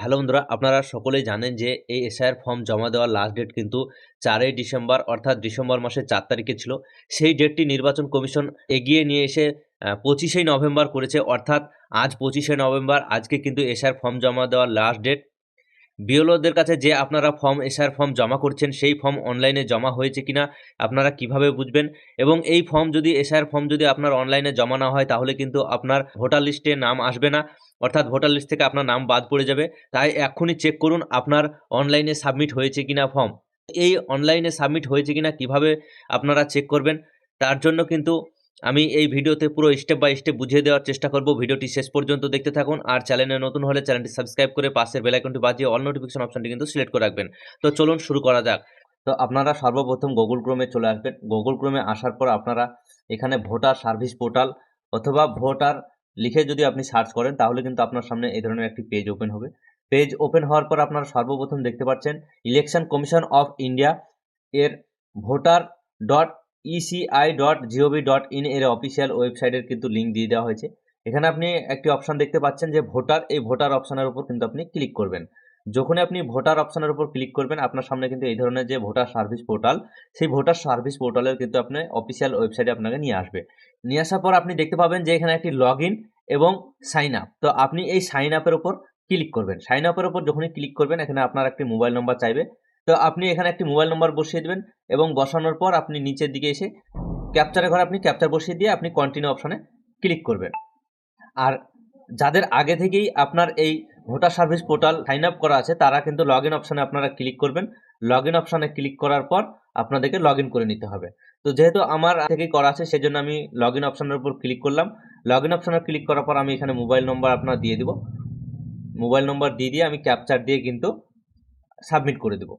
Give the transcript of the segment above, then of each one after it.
Hello বন্ধুরা, আপনারা সকলেই জানেন যে এই এসআইআর ফর্ম জমা দেওয়ার লাস্ট ডেট কিন্তু চারই ডিসেম্বর অর্থাৎ ডিসেম্বর মাসের চার তারিখে ছিল। সেই ডেটটি নির্বাচন কমিশন এগিয়ে নিয়ে এসে পঁচিশে নভেম্বর করেছে। অর্থাৎ আজ পঁচিশে নভেম্বর, আজকে কিন্তু এসআইআর ফর্ম জমা দেওয়ার লাস্ট ডেট বিএলওদের কাছে যে আপনারা ফর্ম, এসআর ফর্ম জমা করছেন, সেই ফর্ম অনলাইনে জমা হয়েছে কিনা আপনারা কীভাবে বুঝবেন? এবং এই ফর্ম যদি, এসআর ফর্ম যদি আপনার অনলাইনে জমা না হয়, তাহলে কিন্তু আপনার ভোটার লিস্টে নাম আসবে না। অর্থাৎ ভোটার লিস্ট থেকে আপনার নাম বাদ পড়ে যাবে। তাই এক্ষুনি চেক করুন আপনার অনলাইনে সাবমিট হয়েছে কিনা ফর্ম। এই অনলাইনে সাবমিট হয়েছে কিনা কীভাবে আপনারা চেক করবেন, তার জন্য কিন্তু আমি এই ভিডিওতে পুরো স্টেপ বাই স্টেপ বুঝিয়ে দেওয়ার চেষ্টা করব। ভিডিওটি শেষ পর্যন্ত দেখতে থাকুন। আর চ্যানেলে নতুন হলে চ্যানেলটি সাবস্ক্রাইব করে পাশের বেলাইকনটি বাজিয়ে অল নোটিফিকেশন অপশনটি কিন্তু সিলেক্ট করে রাখবেন। তো চলুন শুরু করা যাক। তো আপনারা সর্বপ্রথম গুগল ক্রোমে চলে আসবেন। গুগল ক্রোমে আসার পর আপনারা এখানে ভোটার সার্ভিস পোর্টাল অথবা ভোটার লিখে যদি আপনি সার্চ করেন, তাহলে কিন্তু আপনার সামনে এই ধরনের একটি পেজ ওপেন হবে। পেজ ওপেন হওয়ার পর আপনারা সর্বপ্রথম দেখতে পাচ্ছেন ইলেকশন কমিশন অফ ইন্ডিয়া এর voter dot ECI dot GOV dot in এর অফিসিয়াল ওয়েবসাইটের কিন্তু লিঙ্ক দিয়ে দেওয়া হয়েছে। এখানে আপনি একটি অপশান দেখতে পাচ্ছেন যে ভোটার, এই ভোটার অপশানের উপর কিন্তু আপনি ক্লিক করবেন। যখনই আপনি ভোটার অপশানের উপর ক্লিক করবেন, আপনার সামনে কিন্তু এই ধরনের যে ভোটার সার্ভিস পোর্টাল সেই ভোটার সার্ভিস পোর্টালের কিন্তু আপনি অফিসিয়াল ওয়েবসাইটে আপনাকে নিয়ে আসবে। নিয়ে আসার পর আপনি দেখতে পাবেন যে এখানে একটি লগ এবং সাইন আপ তো আপনি এই সাইন আপের উপর ক্লিক করবেন। সাইন আপের উপর যখনই ক্লিক করবেন, এখানে আপনার একটি মোবাইল নম্বর চাইবে। তো আপনি এখানে একটি মোবাইল নম্বর বসিয়ে দেবেন এবং বসানোর পর আপনি নিচের দিকে এসে ক্যাপচারের ঘরে আপনি ক্যাপচার বসিয়ে দিয়ে আপনি কন্টিনিউ অপশানে ক্লিক করবেন। আর যাদের আগে থেকেই আপনার এই voter service portal sign up করা আছে, তারা কিন্তু লগ ইন অপশানে আপনারা ক্লিক করবেন। লগ ইন অপশানে ক্লিক করার পর আপনাদেরকে লগ করে নিতে হবে। তো যেহেতু আমার থেকেই করা আছে, সেজন্য আমি লগ ইন অপশানের উপর ক্লিক করলাম। লগ ইন অপশানে ক্লিক করার পর আমি এখানে মোবাইল নম্বর আপনার দিয়ে দিব। মোবাইল নম্বর দিয়ে দিয়ে আমি ক্যাপচার দিয়ে কিন্তু সাবমিট করে দেবো।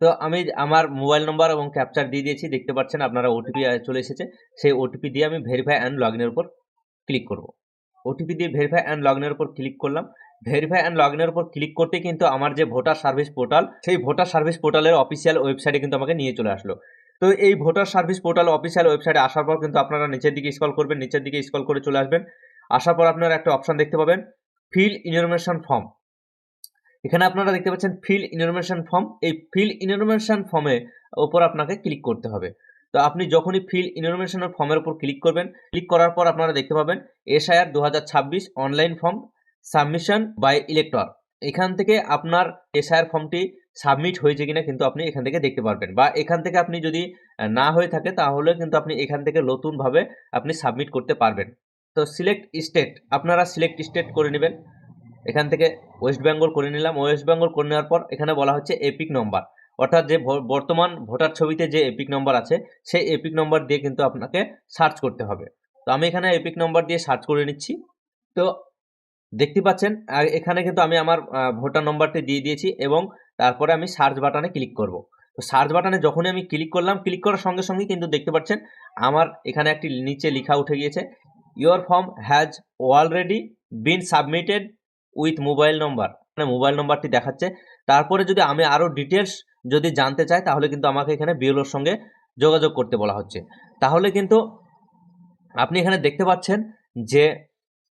তো আমি আমার মোবাইল নম্বর এবং ক্যাপচার দিয়ে দিয়েছি, দেখতে পাচ্ছেন আপনারা ওটিপি চলে এসেছে। সেই ওটিপি দিয়ে আমি ভেরিফাই অ্যান্ড লগ ইনের উপর ক্লিক করব। ওটিপি দিয়ে ভেরিফাই অ্যান্ড লগ ইনের উপর ক্লিক করলাম। ভেরিফাই অ্যান্ড লগ ইনের উপর ক্লিক করতে কিন্তু আমার যে ভোটার সার্ভিস পোর্টাল সেই ভোটার সার্ভিস পোর্টালের অফিসিয়াল ওয়েবসাইটে কিন্তু আমাকে নিয়ে চলে আসলো। তো এই ভোটার সার্ভিস পোর্টাল অফিসিয়াল ওয়েবসাইটে আসার পর কিন্তু আপনারা নিচের দিকে স্কল করবেন, নিচের দিকে স্কল করে চলে আসবেন। আসার পর আপনারা একটা অপশান দেখতে পাবেন ফিল ইনফরমেশন ফর্ম এখানে আপনারা দেখতে পাচ্ছেন ফিল ইনফরমেশন ফর্ম এই ফিল ইনফরমেশন ফর্মে ওপর আপনাকে ক্লিক করতে হবে। তো আপনি যখনই ফিল ইনফরমেশনের ফর্মের উপর ক্লিক করবেন ক্লিক করার পর আপনারা দেখতে পাবেন এসআইআর দু হাজার ছাব্বিশ online form submission by elector এখান থেকে আপনার এসআইআর ফর্মটি সাবমিট হয়েছে কিনা কিন্তু আপনি এখান থেকে দেখতে পারবেন। বা এখান থেকে আপনি যদি না হয়ে থাকে তাহলে কিন্তু আপনি এখান থেকে নতুনভাবে আপনি সাবমিট করতে পারবেন। তো সিলেক্ট স্টেট আপনারা সিলেক্ট স্টেট করে নেবেন। এখান থেকে ওয়েস্ট বেঙ্গল করে নিলাম। ওয়েস্ট বেঙ্গল করে নেওয়ার পর এখানে বলা হচ্ছে এপিক নম্বর অর্থাৎ যে বর্তমান ভোটার ছবিতে যে এপিক নম্বর আছে, সেই এপিক নম্বর দিয়ে কিন্তু আপনাকে সার্চ করতে হবে। তো আমি এখানে এপিক নম্বর দিয়ে সার্চ করে নিচ্ছি। তো দেখতে পাচ্ছেন এখানে কিন্তু আমি আমার ভোটার নম্বরটি দিয়ে দিয়েছি এবং তারপরে আমি সার্চ বাটনে ক্লিক করব। তো সার্চ বাটনে যখনই আমি ক্লিক করলাম ক্লিক করার সঙ্গে সঙ্গে কিন্তু দেখতে পাচ্ছেন, আমার এখানে একটি নিচে লেখা উঠে গিয়েছে your form has already been submitted with mobile number মানে মোবাইল নম্বরটি দেখাচ্ছে। তারপরে যদি আমি আরও ডিটেলস যদি জানতে চাই, তাহলে কিন্তু আমাকে এখানে বিএলওর সঙ্গে যোগাযোগ করতে বলা হচ্ছে। তাহলে কিন্তু আপনি এখানে দেখতে পাচ্ছেন যে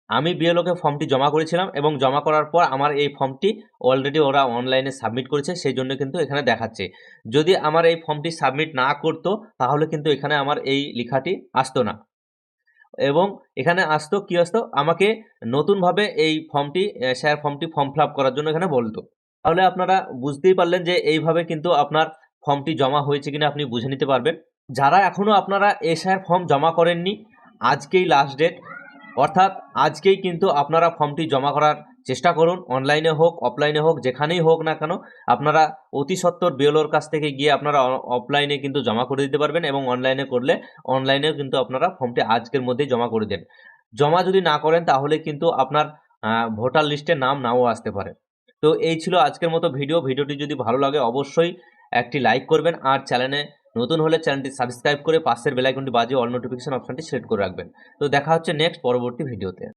আমি বিএলওকে ফর্মটি জমা করেছিলাম এবং জমা করার পর আমার এই ফর্মটি অলরেডি ওরা অনলাইনে সাবমিট করেছে, সেই জন্য কিন্তু এখানে দেখাচ্ছে। যদি আমার এই ফর্মটি সাবমিট না করতো, তাহলে কিন্তু এখানে আমার এই লেখাটি আসতো না। এবং এখানে আসতো, কী আসতো? আমাকে নতুনভাবে এই ফর্মটি শেয়ার ফর্মটি ফর্ম ফিল করার জন্য এখানে বলতো। তাহলে আপনারা বুঝতেই পারলেন যে এইভাবে কিন্তু আপনার ফর্মটি জমা হয়েছে কিনা আপনি বুঝে নিতে পারবেন। যারা এখনও আপনারা এ শেয়ার ফর্ম জমা করেননি, আজকেই লাস্ট ডেট অর্থাৎ আজকেই কিন্তু আপনারা ফর্মটি জমা করার চেষ্টা করুন অনলাইনে হোক অফলাইনে হোক, যেখানেই হোক না কেন, আপনারা অতি সত্তর বিএলওর কাছ থেকে গিয়ে আপনারা অফলাইনে কিন্তু জমা করে দিতে পারবেন এবং অনলাইনে করলে অনলাইনেও কিন্তু আপনারা ফর্মটি আজকের মধ্যেই জমা করে দেন। জমা যদি না করেন, তাহলে কিন্তু আপনার ভোটার লিস্টে নাম নাও আসতে পারে। তো এই ছিল আজকের মতো ভিডিও ভিডিওটি যদি ভালো লাগে, অবশ্যই একটি লাইক করবেন আর চ্যানেলে নতুন হলে চ্যানেলটি সাবস্ক্রাইব করে পাশের বেলাইকনটি বাজিয়ে অল নোটিফিকেশন অপশনটি সিলেক্ট করে রাখবেন। তো দেখা হচ্ছে নেক্সট পরবর্তী ভিডিওতে